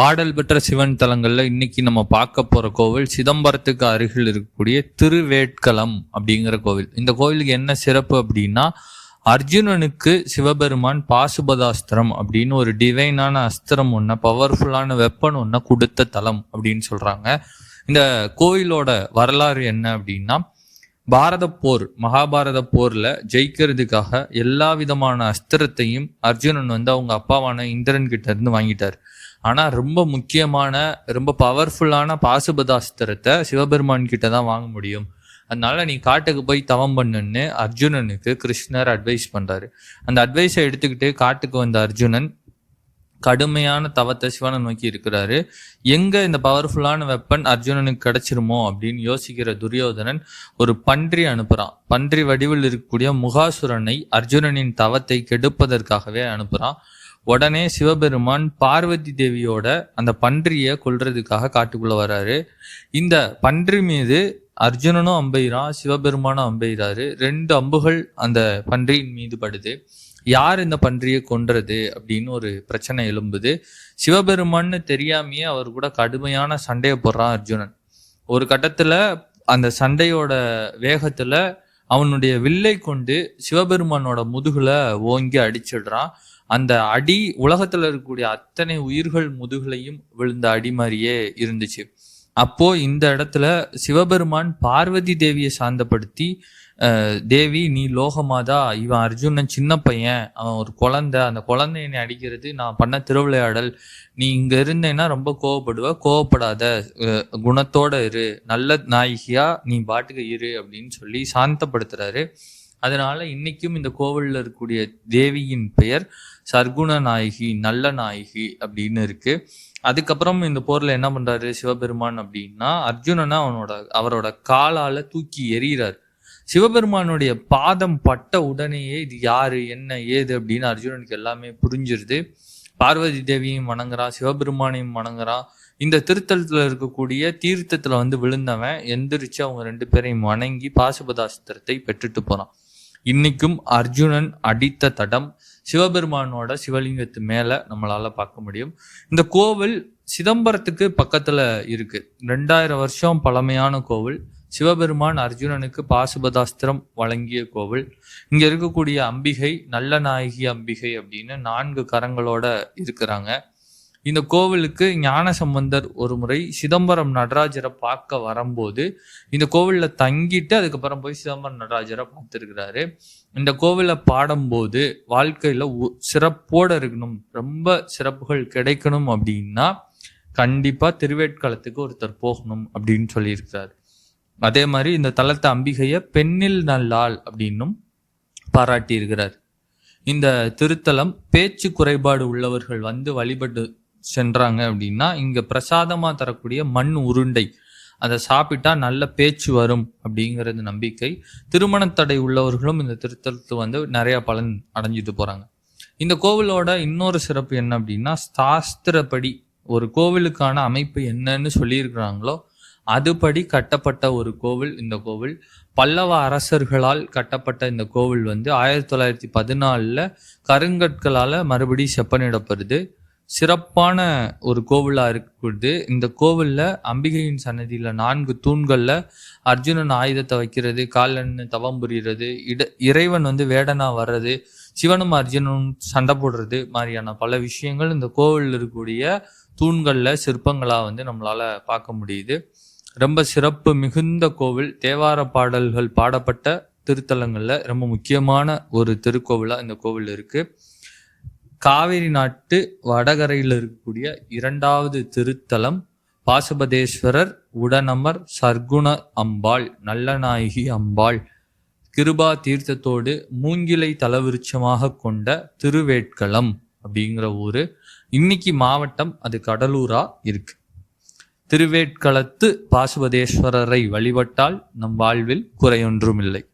பாடல் பெற்ற சிவன் தலங்களில் இன்னைக்கு நம்ம பார்க்க போகிற கோவில் சிதம்பரத்துக்கு அருகில் இருக்கக்கூடிய திருவேட்களம் அப்படிங்கிற கோவில். இந்த கோவிலுக்கு என்ன சிறப்பு அப்படின்னா அர்ஜுனனுக்கு சிவபெருமான் பாசுபதாஸ்திரம் அப்படின்னு ஒரு டிவைனான அஸ்திரம் ஒன்று பவர்ஃபுல்லான வெப்பன் ஒன்று கொடுத்த தலம் அப்படின்னு சொல்கிறாங்க இந்த கோயிலோட வரலாறு என்ன அப்படின்னா பாரத போர் மகாபாரத போரில் ஜெயிக்கிறதுக்காக எல்லா விதமான அஸ்திரத்தையும் அர்ஜுனன் வந்து அவங்க அப்பாவான இந்திரன் கிட்ட இருந்து வாங்கிட்டார். ஆனா ரொம்ப முக்கியமான ரொம்ப பவர்ஃபுல்லான பாசுபதாஸ்திரத்தை சிவபெருமான் கிட்ட தான் வாங்க முடியும். அதனால நீ காட்டுக்கு போய் தவம் பண்ணுன்னு அர்ஜுனனுக்கு கிருஷ்ணர் அட்வைஸ் பண்றாரு. அந்த அட்வைஸை எடுத்துக்கிட்டு காட்டுக்கு வந்த அர்ஜுனன் கடுமையான தவத்தை சிவனை நோக்கி இருக்கிறாரு. எங்க இந்த பவர்ஃபுல்லான வெப்பன் அர்ஜுனனுக்கு கிடைச்சிருமோ அப்படின்னு யோசிக்கிற துரியோதனன் ஒரு பன்றி அனுப்புறான். பன்றி வடிவில் இருக்கக்கூடிய முகாசுரனை அர்ஜுனனின் தவத்தை கெடுப்பதற்காகவே அனுப்புறான். உடனே சிவபெருமான் பார்வதி தேவியோட அந்த பன்றியை கொல்றதுக்காக காட்டுக்குள்ள வராரு. இந்த பன்றி மீது அர்ஜுனனும் அம்பெய்கிறான் சிவபெருமானும் அம்பெய்கிறாரு ரெண்டு அம்புகள் அந்த பன்றியின் மீது படுது. யார் இந்த பன்றியை கொன்றது அப்படின்னு ஒரு பிரச்சனை எழும்புது. சிவபெருமான்னு தெரியாமையே அவர் கூட கடுமையான சண்டையை போடுறான் அர்ஜுனன். ஒரு கட்டத்துல அந்த சண்டையோட வேகத்துல அவனுடைய வில்லை கொண்டு சிவபெருமானோட முதுகுல ஓங்கி அடிச்சிடுறான். அந்த அடி உலகத்துல இருக்கக்கூடிய அத்தனை உயிர்கள் முதுகலையும் விழுந்த அடி மாதிரியே இருந்துச்சு. அப்போ இந்த இடத்துல சிவபெருமான் பார்வதி தேவியை சாந்தப்படுத்தி தேவி நீ லோகமாதா இவன் அர்ஜுனன் சின்ன பையன் அவன் ஒரு குழந்தை அந்த குழந்தைய அடிக்கிறது நான் பண்ண திருவிளையாடல். நீ இங்க இருந்தேன்னா ரொம்ப கோவப்படுவ கோவப்படாத குணத்தோட இரு நல்ல நாயகியா நீ பாட்டுக்கு இரு அப்படின்னு சொல்லி சாந்தப்படுத்துறாரு. அதனால இன்னைக்கும் இந்த கோவிலில் இருக்கக்கூடிய தேவியின் பெயர் சர்க்குண நாயகி நல்ல நாயகி அப்படின்னு இருக்கு. அதுக்கப்புறம் இந்த போர்ல என்ன பண்றாரு சிவபெருமான் அப்படின்னா அர்ஜுனனை அவனோட அவரோட காலால தூக்கி எறிகிறார். சிவபெருமானுடைய பாதம் பட்ட உடனேயே இது யாரு என்ன ஏது அப்படின்னு அர்ஜுனனுக்கு எல்லாமே புரிஞ்சிருது. பார்வதி தேவியும் வணங்குறான் சிவபெருமானையும் வணங்குறான் இந்த திருத்தலத்துல இருக்கக்கூடிய தீர்த்தத்துல வந்து விழுந்தவன் எந்திரிச்சு அவங்க ரெண்டு பேரையும் வணங்கி பாசுபதாஸ்திரத்தை பெற்றுட்டு போறான். இன்னைக்கும் அர்ஜுனன் அடித்த தடம் சிவபெருமானோட சிவலிங்கத்து மேல நம்மளால பார்க்க முடியும். இந்த கோவில் சிதம்பரத்துக்கு பக்கத்துல இருக்கு. ரெண்டாயிரம் வருஷம் பழமையான கோவில். சிவபெருமான் அர்ஜுனனுக்கு பாசுபதாஸ்திரம் வழங்கிய கோவில். இங்க இருக்கக்கூடிய அம்பிகை நல்ல நாயகி அம்பிகை அப்படின்னு நான்கு கரங்களோட இருக்கிறாங்க. இந்த கோவிலுக்கு ஞான சம்பந்தர் ஒரு முறை சிதம்பரம் நடராஜரை பார்க்க வரும்போது இந்த கோவிலில் தங்கிட்டு அதுக்கப்புறம் போய் சிதம்பரம் நடராஜரை பார்த்துருக்கிறாரு. இந்த கோவிலை பாடும்போது வாழ்க்கையில் உ- இருக்கணும் ரொம்ப சிறப்புகள் கிடைக்கணும் அப்படின்னா கண்டிப்பாக திருவேட்களத்துக்கு ஒருத்தர் போகணும் அப்படின்னு சொல்லியிருக்கிறாரு. அதே மாதிரி இந்த தலத்தை அம்பிகையை பெண்ணில் நல்லாள் அப்படின்னும் பாராட்டியிருக்கிறார். இந்த திருத்தலம் பேச்சு குறைபாடு உள்ளவர்கள் வந்து வழிபட்டு சென்றாங்க அப்படின்னா இங்க பிரசாதமா தரக்கூடிய மண் உருண்டை அதை சாப்பிட்டா நல்ல பேச்சு வரும் அப்படிங்கிறது நம்பிக்கை திருமணத்தடை உள்ளவர்களும் இந்த திருத்தலத்து வந்து நிறைய பலன் அடைஞ்சிட்டு போறாங்க. இந்த கோவிலோட இன்னொரு சிறப்பு என்ன அப்படின்னா சாஸ்திரப்படி ஒரு கோவிலுக்கான அமைப்பு என்னன்னு சொல்லியிருக்கிறாங்களோ அதுபடி கட்டப்பட்ட ஒரு கோவில் இந்த கோவில். பல்லவ அரசர்களால் கட்டப்பட்ட இந்த கோவில் வந்து ஆயிரத்தி தொள்ளாயிரத்தி பதினாலில் கருங்கற்களால் மறுபடியும் செப்பனிடப்படுது. சிறப்பான ஒரு கோவிலாக இருக்குது இந்த கோவிலில் அம்பிகையின் சன்னதியில் நான்கு தூண்களில் அர்ஜுனன் ஆயுதத்தை வைக்கிறது காலன்னு தவம் புரிகிறது இட இறைவன் வந்து வேடனா வர்றது சிவனும் அர்ஜுனனும் சண்டை போடுறது மாதிரியான பல விஷயங்கள் இந்த கோவிலில் இருக்கக்கூடிய தூண்களில் சிற்பங்களாக வந்து நம்மளால பார்க்க முடியுது. ரொம்ப சிறப்பு மிகுந்த கோவில். தேவார பாடல்கள் பாடப்பட்ட திருத்தலங்களில் ரொம்ப முக்கியமான ஒரு திருக்கோவிலாக இந்த கோவில் இருக்குது காவிரி நாட்டு வடகரையில் இருக்கக்கூடிய இரண்டாவது திருத்தலம் பாசுபதேஸ்வரர் உடனமர் சர்க்குண அம்பாள் நல்லநாயகி அம்பாள். கிருபா தீர்த்தத்தோடு மூங்கிலை தலவிருச்சமாக கொண்ட திருவேட்களம் அப்படிங்கிற ஊர். இன்னைக்கு மாவட்டம் அது கடலூரா இருக்கு. திருவேட்களத்து பாசுபதேஸ்வரரை வழிபட்டால் நம் வாழ்வில் குறையொன்றுமில்லை.